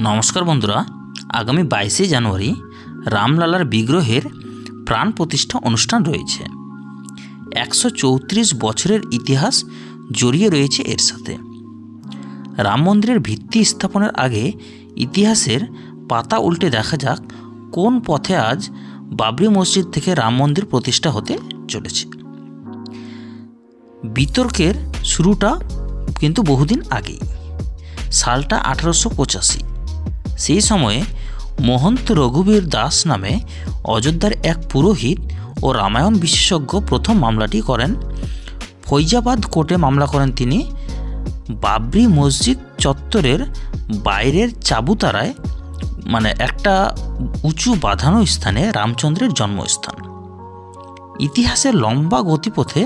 নমস্কার বন্ধুরা, আগামী বাইশে জানুয়ারি রামলালার বিগ্রহের প্রাণ প্রতিষ্ঠা অনুষ্ঠান রয়েছে। একশো চৌত্রিশ বছরের ইতিহাস জড়িয়ে রয়েছে এর সাথে। রাম মন্দিরের ভিত্তি স্থাপনের আগে ইতিহাসের পাতা উল্টে দেখা যাক কোন পথে আজ বাবরি মসজিদ থেকে রাম মন্দির প্রতিষ্ঠা হতে চলেছে। বিতর্কের শুরুটা কিন্তু বহুদিন আগেই, সালটা আঠারোশো পঁচাশি। সেই সময়ে মহন্ত রঘুবীর দাস নামে অযোধ্যার এক পুরোহিত ও রামায়ণ বিশেষজ্ঞ প্রথম মামলাটি করেন। ফৈজাবাদ কোর্টে মামলা করেন তিনি। বাবরি মসজিদ চত্বরের বাইরের চাবুতারায় মানে একটা উঁচু বাঁধানো স্থানে রামচন্দ্রের জন্মস্থান। ইতিহাসের লম্বা গতিপথে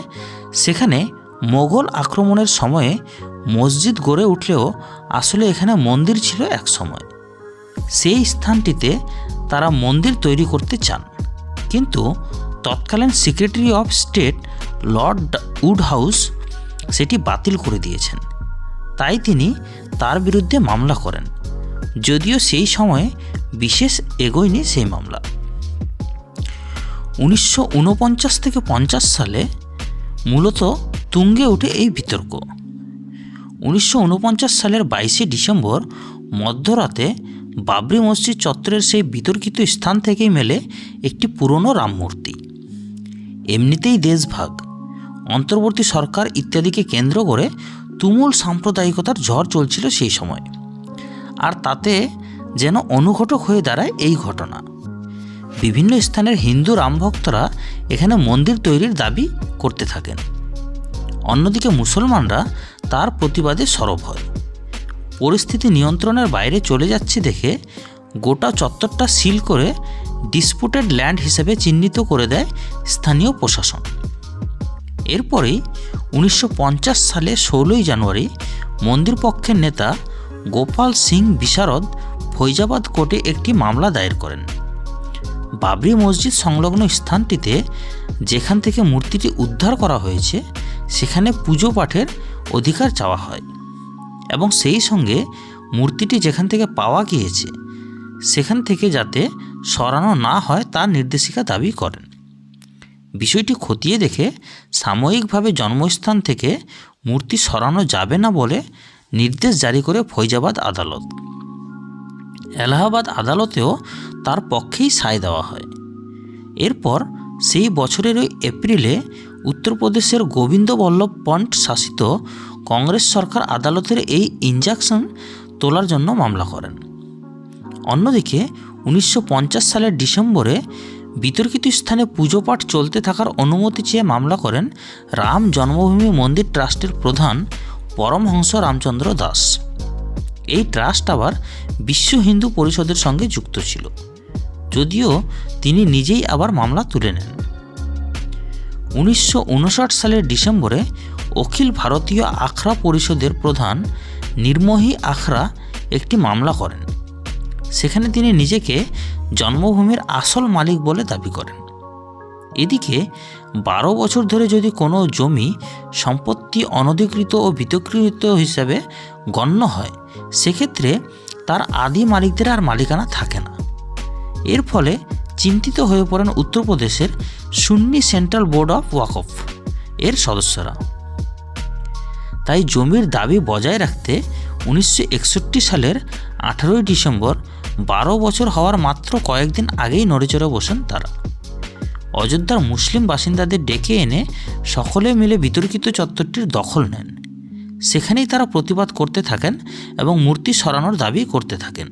সেখানে মোগল আক্রমণের সময়ে মসজিদ গড়ে উঠলেও আসলে এখানে মন্দির ছিল এক সময়। সেই স্থানটিতে তারা মন্দির তৈরি করতে চান। কিন্তু তৎকালীন secretary of state Lord Wodehouse সেটি বাতিল করে দিয়েছেন। তাই তিনি তার বিরুদ্ধে মামলা করেন। যদিও সেই সময়ে বিশেষ এগোয়নি সেই মামলা। উনিশশো উনপঞ্চাশ থেকে পঞ্চাশ সালে মূলত তুঙ্গে ওঠে এই বিতর্ক। উনিশশো উনপঞ্চাশ সালের বাইশে ডিসেম্বর মধ্যরাতে বাবরি মসজিদ চত্বরের সেই বিতর্কিত স্থান থেকেই মেলে একটি পুরনো রামমূর্তি এমনিতেই দেশভাগ। অন্তর্বর্তী সরকার ইত্যাদিকে কেন্দ্র করে তুমুল সাম্প্রদায়িকতার ঝড় চলছিল সেই সময়। আর তাতে যেন অনুঘটক হয়ে দাঁড়ায় এই ঘটনা। বিভিন্ন স্থানের হিন্দু রামভক্তরা এখানে মন্দির তৈরির দাবি করতে থাকেন। অন্যদিকে মুসলমানরা তার প্রতিবাদে সরব হয়। পরিস্থিতি নিয়ন্ত্রণের বাইরে চলে যাচ্ছে দেখে গোটা চত্বরটা সিল করে ডিসপুটেড ল্যান্ড হিসেবে চিহ্নিত করে দেয় স্থানীয় প্রশাসন। এরপরেই উনিশশো পঞ্চাশ সালে ষোলোই জানুয়ারি মন্দির পক্ষের নেতা গোপাল সিং বিশারদ ফৈজাবাদ কোর্টে একটি মামলা দায়ের করেন। বাবরি মসজিদ সংলগ্ন স্থানটিতে যেখান থেকে মূর্তিটি উদ্ধার করা হয়েছে, সেখানে পুজো পাঠের অধিকার চাওয়া হয়। এবং সেই সঙ্গে মূর্তিটি যেখান থেকে পাওয়া গিয়েছে, সেখান থেকে যাতে সরানো না হয় তার নির্দেশিকা দাবি করেন। বিষয়টি খতিয়ে দেখে সাময়িকভাবে জন্মস্থান থেকে মূর্তি সরানো যাবে না বলে নির্দেশ জারি করে ফৈজাবাদ আদালত। এলাহাবাদ আদালতেও তার পক্ষেই সায় দেওয়া হয়। এরপর সেই বছরের ওই এপ্রিলে উত্তরপ্রদেশের গোবিন্দ বল্লভ পন্ট শাসিত কংগ্রেস সরকার আদালতের এই ইনজাকশন তোলার জন্য মামলা করেন। অন্যদিকে, উনিশশো পঞ্চাশ সালের ডিসেম্বরে বিতর্কিত স্থানে পুজো পাঠ চলতে থাকার অনুমতি চেয়ে মামলা করেন রাম জন্মভূমি মন্দির ট্রাস্টের প্রধান পরমহংস রামচন্দ্র দাস। এই ট্রাস্ট আবার বিশ্ব হিন্দু পরিষদের সঙ্গে যুক্ত ছিল, যদিও তিনি নিজেই আবার মামলা তুলে নেন। উনিশশো উনষাট সালের ডিসেম্বরে অখিল ভারতীয় আখড়া পরিষদের প্রধান নির্মোহী আখড়া একটি মামলা করেন। সেখানে তিনি নিজেকে জন্মভূমির আসল মালিক বলে দাবি করেন। এদিকে বারো বছর ধরে যদি কোনো জমি সম্পত্তি অনধিকৃত ও বিতর্কিত হিসাবে গণ্য হয়, সেক্ষেত্রে তার আদি মালিকদের আর মালিকানা থাকে না। এর ফলে চিন্তিত হয়ে পড়েন উত্তরপ্রদেশের Sunni central board of Waqf. এর সদস্যরা তাই জমির দাবি বজায় রাখতে উনিশশো একষট্টি সালের আঠারোই ডিসেম্বর বারো বছর হওয়ার মাত্র কয়েকদিন আগেই নড়েচড়ে বসেন তারা। অযোধ্যার মুসলিম বাসিন্দাদের ডেকে এনে সকলে মিলে বিতর্কিত চত্বরটির দখল নেন। সেখানেই তারা প্রতিবাদ করতে থাকেন এবং মূর্তি সরানোর দাবি করতে থাকেন।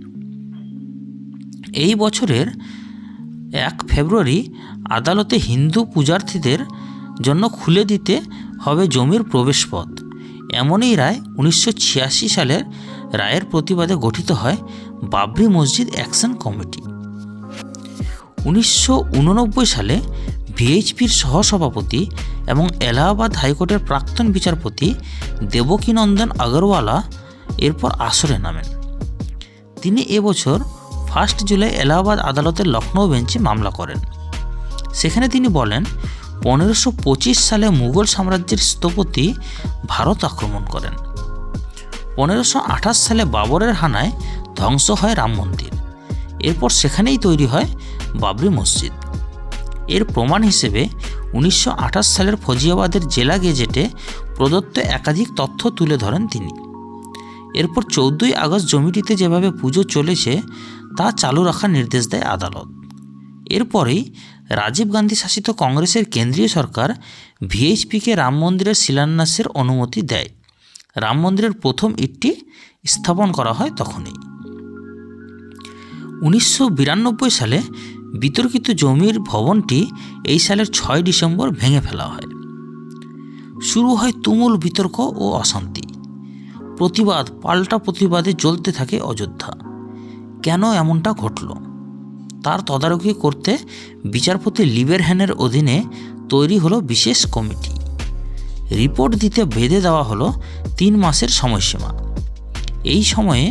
এই বছরের এক ফেব্রুয়ারি আদালতে হিন্দু পূজার্থীদের জন্য খুলে দিতে হবে জমির প্রবেশপথ। এমনই রায় উনিশশো ছিয়াশি সালের রায়ের প্রতিবাদে গঠিত হয় বাবরি মসজিদ অ্যাকশন কমিটি। উনিশশো উননব্বই সালে ভিএইচপির সহসভাপতি এবং এলাহাবাদ হাইকোর্টের প্রাক্তন বিচারপতি দেবকীনন্দন আগরওয়ালা এরপর আসরে নামেন। তিনি এবছর ফার্স্ট জুলাই এলাহাবাদ আদালতের লখনৌ বেঞ্চে মামলা করেন। সেখানে তিনি বলেন পনেরোশো সালে মুঘল সাম্রাজ্যের স্থপতি ভারত আক্রমণ করেন। পনেরোশো সালে বাবরের হানায় ধ্বংস হয় রাম মন্দির। এরপর সেখানেই তৈরি হয় বাবরি মসজিদ। এর প্রমাণ হিসেবে উনিশশো আঠাশ সালের ফজিয়াবাদের জেলা গেজেটে প্রদত্ত একাধিক তথ্য তুলে ধরেন তিনি। এরপর চৌদ্দই আগস্ট জমিটিতে যেভাবে পুজো চলেছে, তা চালু রাখার নির্দেশ দেয় আদালত। এরপরেই রাজীব গান্ধী শাসিত কংগ্রেসের কেন্দ্রীয় সরকার ভিএইচপিকে রাম মন্দিরের শিলান্যাসের অনুমতি দেয়। রাম মন্দিরের প্রথম ইটটি স্থাপন করা হয় তখনই। উনিশশো বিরানব্বই সালে বিতর্কিত জমির ভবনটি এই সালের ছয় ডিসেম্বর ভেঙে ফেলা হয়। শুরু হয় তুমুল বিতর্ক ও অশান্তি। প্রতিবাদ, পাল্টা প্রতিবাদে জ্বলতে থাকে অযোধ্যা। কেন এমনটা ঘটল? তার তদারকি করতে বিচারপতি লিবেরহ্যানের অধীনে তৈরি হলো বিশেষ কমিটি। রিপোর্ট দিতে বেঁধে দেওয়া হলো তিন মাসের সময়সীমা। এই সময়ে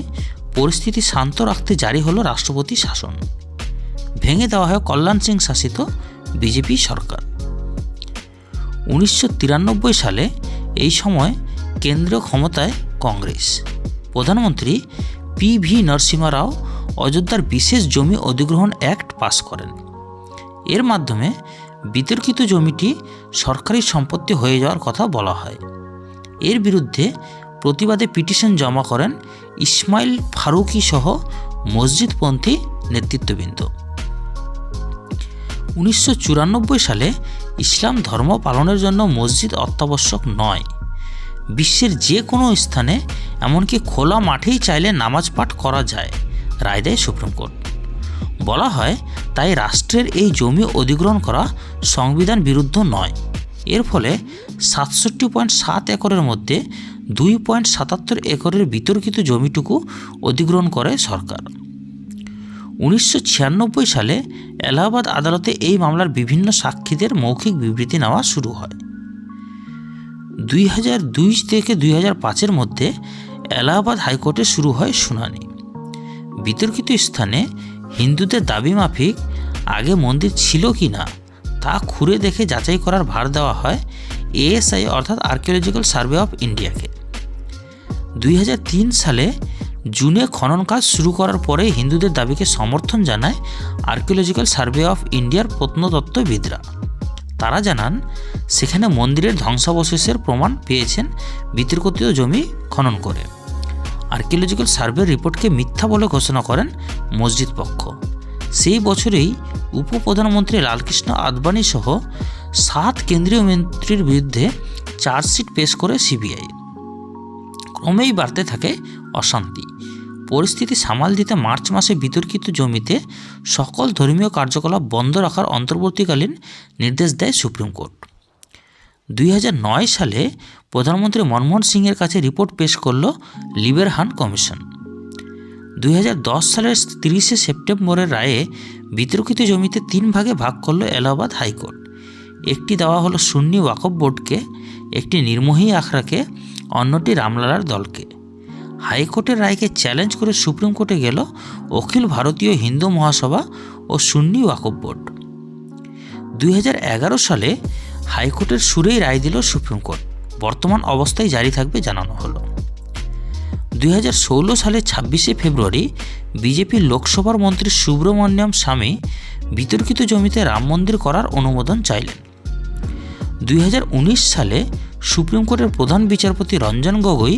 পরিস্থিতি শান্ত রাখতে জারি হলো রাষ্ট্রপতি শাসন। ভেঙে দেওয়া হয় কল্যাণ সিং শাসিত বিজেপি সরকার। উনিশশো তিরানব্বই সালে এই সময় কেন্দ্রীয় ক্ষমতায় কংগ্রেস। প্রধানমন্ত্রী পি ভি নরসিমা রাও অযোধ্যার বিশেষ জমি অধিগ্রহণ অ্যাক্ট পাস করেন। এর মাধ্যমে বিতর্কিত জমিটি সরকারি সম্পত্তি হয়ে যাওয়ার কথা বলা হয়। এর বিরুদ্ধে প্রতিবাদে পিটিশন জমা করেন ইসমাইল ফারুকি সহ মসজিদপন্থী নেতৃত্ববৃন্দ। উনিশশো চুরানব্বই সালে ইসলাম ধর্ম পালনের জন্য মসজিদ অত্যাবশ্যক নয়। বিশ্বের যে কোনো স্থানে এমনকি খোলা মাঠেই চাইলে নামাজ পাঠ করা যায়। রায় দেয় সুপ্রিম কোর্ট। বলা হয়, তাই রাষ্ট্রের এই জমি অধিগ্রহণ করা সংবিধান বিরুদ্ধ নয়। এর ফলে সাতষট্টি পয়েন্ট সাত একরের মধ্যে দুই পয়েন্ট সাতাত্তর একরের বিতর্কিত জমিটুকু অধিগ্রহণ করে সরকার। উনিশশো ছিয়ানব্বই সালে এলাহাবাদ আদালতে এই মামলার বিভিন্ন সাক্ষীদের মৌখিক বিবৃতি নেওয়া শুরু হয়। দুই হাজার দুই থেকে দুই হাজার পাঁচের মধ্যে এলাহাবাদ হাইকোর্টে শুরু হয় শুনানি। বিতর্কিত স্থানে হিন্দুদের দাবি মাফিক আগে মন্দির ছিল কি না তা খুঁড়ে দেখে যাচাই করার ভার দেওয়া হয় এএসআই অর্থাৎ আর্কিওলজিক্যাল সার্ভে অফ ইন্ডিয়াকে দুই হাজার তিন সালে জুনে খনন কাজ শুরু করার পরে হিন্দুদের দাবিকে সমর্থন জানায় আর্কিওলজিক্যাল সার্ভে অফ ইন্ডিয়ার প্রত্নতত্ত্ববিদরা। তারা জানান, সেখানে মন্দিরের ধ্বংসাবশেষের প্রমাণ পেয়েছেন বিতর্কিত জমি খনন করে। আর্কিওলজিক্যাল সার্ভের রিপোর্টকে মিথ্যা বলে ঘোষণা করেন মসজিদ পক্ষ। সেই বছরেই উপপ্রধানমন্ত্রী লালকৃষ্ণ আদবানি সহ সাত কেন্দ্রীয় মন্ত্রীর বিরুদ্ধে চার্জশিট পেশ করে সিবিআই। ক্রমেই বাড়তে থাকে অশান্তি। পরিস্থিতি সামাল দিতে মার্চ মাসে বিতর্কিত জমিতে সকল ধর্মীয় কার্যকলাপ বন্ধ রাখার অন্তর্বর্তীকালীন নির্দেশ দেয় সুপ্রিম কোর্ট। দুই হাজার নয় সালে প্রধানমন্ত্রী মনমোহন সিংয়ের কাছে রিপোর্ট পেশ করল লিবেরহান কমিশন। দুই হাজার দশ সালের তিরিশে সেপ্টেম্বরের রায়ে বিতর্কিত জমিতে তিন ভাগে ভাগ করল এলাহাবাদ হাইকোর্ট। একটি দেওয়া হলো সুন্নি ওয়াকফ বোর্ডকে, একটি নির্মোহী আখড়াকে, অন্যটি রামলালার দলকে। হাইকোর্টের রায়কে চ্যালেঞ্জ করে সুপ্রিম কোর্টে গেল অখিল ভারতীয় হিন্দু মহাসভা ও সুন্নি ওয়াকফ বোর্ড। দুই হাজার এগারো সালে হাইকোর্টের সুরেই রায় দিল সুপ্রিম কোর্ট। বর্তমান অবস্থায় জারি থাকবে জানানো হলো। দুই হাজার ষোলো সালে ছাব্বিশে ফেব্রুয়ারি বিজেপির লোকসভার মন্ত্রী সুব্রমণ্যম স্বামী বিতর্কিত জমিতে রাম মন্দির করার অনুমোদন চাইলেন। দুই হাজার উনিশ সালে সুপ্রিম কোর্টের প্রধান বিচারপতি রঞ্জন গগৈ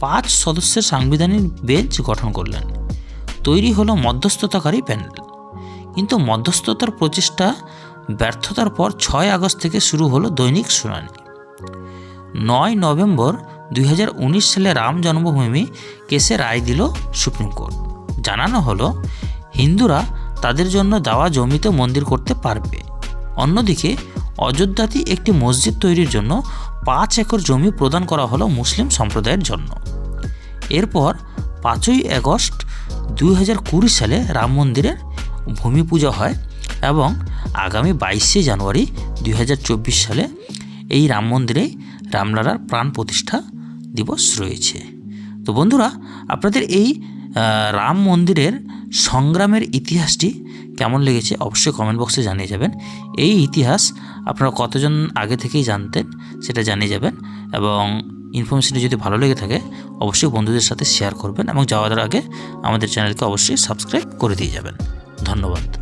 পাঁচ সদস্যের সাংবিধানিক বেঞ্চ গঠন করলেন। তৈরি হলো মধ্যস্থতাকারী প্যানেল। কিন্তু মধ্যস্থতার প্রচেষ্টা ব্যর্থতার পর ছয় আগস্ট থেকে শুরু হলো দৈনিক শুনানি। নয় নভেম্বর দুই হাজার উনিশ সালে রাম জন্মভূমি কেসে রায় দিল সুপ্রিম কোর্ট। জানানো হলো, হিন্দুরা তাদের জন্য দেওয়া জমিতে মন্দির করতে পারবে। অন্যদিকে, অযোধ্যাতে একটি মসজিদ তৈরির জন্য পাঁচ একর জমি প্রদান করা হলো মুসলিম সম্প্রদায়ের জন্য। এরপর পাঁচই আগস্ট দুই হাজার কুড়ি সালে রাম মন্দিরের ভূমি পূজা হয় এবং আগামী বাইশে জানুয়ারি দুই হাজার চব্বিশ সালে এই রাম মন্দিরে রামলালার প্রাণ প্রতিষ্ঠা দিবস রয়েছে। তো বন্ধুরা, আপনাদের এই রাম মন্দিরের সংগ্রামের ইতিহাসটি কেমন লেগেছে অবশ্যই কমেন্ট বক্সে জানিয়ে যাবেন। এই ইতিহাস আপনারা কতজন আগে থেকেই জানতেন সেটা জানিয়ে যাবেন এবং ইনফরমেশনটি যদি ভালো লেগে থাকে, অবশ্যই বন্ধুদের সাথে শেয়ার করবেন এবং যাওয়ার আগে আমাদের চ্যানেলকে অবশ্যই সাবস্ক্রাইব করে দিয়ে যাবেন। ধন্যবাদ।